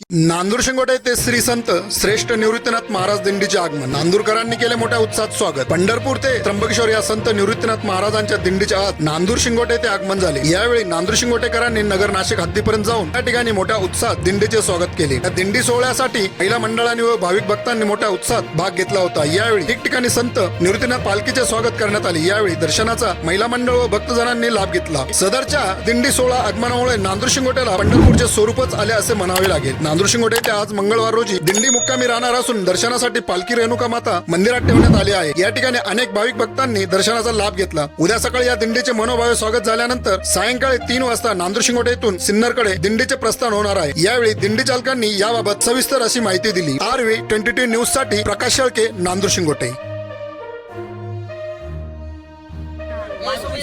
नांदूर शिंगोटे ते श्री संत श्रेष्ठ निवृत्तीनाथ महाराज दिंडीचे आगमन. नांदूरकरांनी केले मोठ्या उत्साहात स्वागत. पंढरपूर ते त्र्यंबकेश्वर या संत निवृत्तीनाथ महाराजांच्या दिंडीच्या आत नांदूर शिंगोटे ते आगमन झाले. यावेळी नांदूर शिंगोटेकरांनी नगर नाशिक हद्दीपर्यंत जाऊन त्या ठिकाणी मोठ्या उत्साहात दिंडीचे स्वागत केले. या दिंडी सोहळ्यासाठी महिला मंडळांनी व भाविक भक्तांनी मोठ्या उत्साहात भाग घेतला होता. यावेळी ठिकठिकाणी संत निवृत्तीनाथ पालखीचे स्वागत करण्यात आले. यावेळी दर्शनाचा महिला मंडळ व भक्तजनांनी लाभ घेतला. सदरच्या दिंडी सोहळा आगमनामुळे नांदूर शिंगोट्याला पंढरपूरचे स्वरूपच आले असे म्हणावे लागेल. नांदूर शिंगोटे ते आज मंगळवार रोजी दिंडी मुक्कामी राहणार असून दर्शनासाठी पालखी रेणुका माता मंदिरात ठेवण्यात आली आहे. या ठिकाणी अनेक भाविक भक्तांनी दर्शनाचा लाभ घेतला. उद्या सकाळी या दिंडीचे मनोभावे स्वागत झाल्यानंतर सायंकाळी तीन वाजता नांदूर शिंगोटे येथून सिन्नरकडे दिंडीचे प्रस्थान होणार आहे. यावेळी दिंडी चालकांनी याबाबत सविस्तर अशी माहिती दिली. आर ट्वेंटी टू न्यूजसाठी प्रकाश शेळके नांदूर शिंगोटे.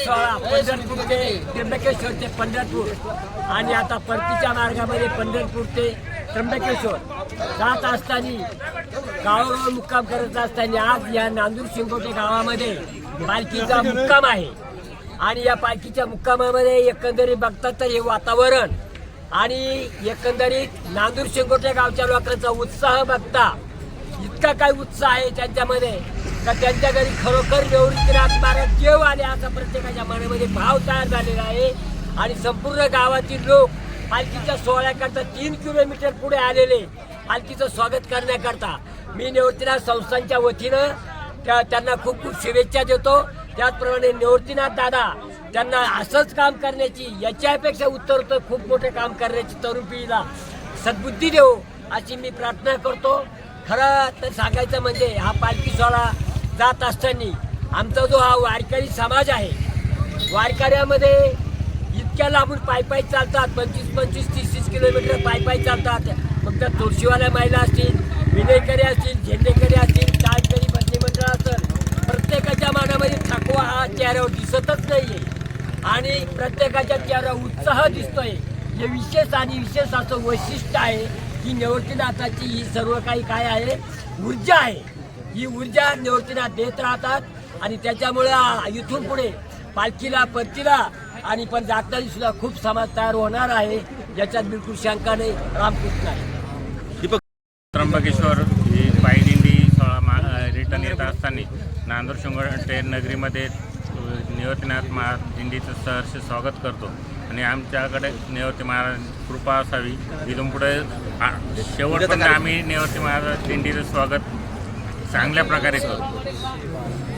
सोळा पंढरपूर ते त्र्यंबकेश्वर ते पंढरपूर आणि आता परतीच्या मार्गामध्ये पंढरपूर ते त्र्यंबकेश्वर. जात असताना गावावर मुक्काम करत असताना आज या नांदूर शिंगोटे गावामध्ये पालखीचा मुक्काम आहे. आणि या पालखीच्या मुक्कामामध्ये एकंदरीत बघतात तर हे वातावरण आणि एकंदरीत नांदूर शिंगोटे गावच्या लोकांचा उत्साह बघता इतका काय उत्साह आहे त्यांच्यामध्ये का त्यांच्या घरी खरोखर निवृत्तीनाथ महाराज जेव आले असा प्रत्येकाच्या मनामध्ये भाव तयार झालेला आहे. आणि संपूर्ण गावातील लोक पालखीच्या सोहळ्याकरता तीन किलोमीटर पुढे आलेले पालखीचं स्वागत करण्याकरता मी निवृत्तीनाथ संस्थांच्या वतीनं त्या त्यांना खूप खूप शुभेच्छा देतो. त्याचप्रमाणे निवृत्तीनाथ दादा त्यांना असंच काम करण्याची याच्यापेक्षा उत्तर उत्तर खूप मोठे काम करण्याची तरुण पिढीला सद्बुद्धी देऊ अशी मी प्रार्थना करतो. खरं तर सांगायचं म्हणजे हा पालखी सोहळा जात असताना आमचा जो हा वारकरी समाज आहे वारकऱ्यामध्ये इतक्या लांबून पाय पाय चालतात पंचवीस पंचवीस तीस तीस किलोमीटर पाय पाय चालतात. फक्त तुळशीवाल्या महिला असतील विनयकरी असतील झेंडेकरी असतील चालकरी भजनी मंडळ असेल प्रत्येकाच्या मनामध्ये थकवा हा चेहऱ्यावर दिसतच नाहीये. आणि प्रत्येकाच्या चेहऱ्यावर उत्साह दिसतोय. हे विशेष आणि विशेष असं वैशिष्ट्य आहे की निवृत्तीनाथाची ही सर्व काही काय आहे? ऊर्जा आहे. ही ऊर्जा निवृत्तीनाथ देत राहतात आणि त्याच्यामुळे इथून पुढे पालखीला परतीला आणि पण जाताना सुद्धा खूप समाज तयार होणार आहे याच्यात बिलकुल शंका नाही रामकृष्ण आहे. त्र्यंबकेश्वर ही पायदिंडी सोळा रिटर्न येत असताना नांदूर शिंगोटे नगरीमध्ये अ, निवृत्तीनाथ महाराज दिंडीचं सहर्ष स्वागत करतो. आणि आमच्याकडे निवृत्ती महाराज कृपा असावी इथून पुढे शेवटपर्यंत आम्ही निवृत्ती महाराज दिंडीचं स्वागत चांगल्या प्रकारे करू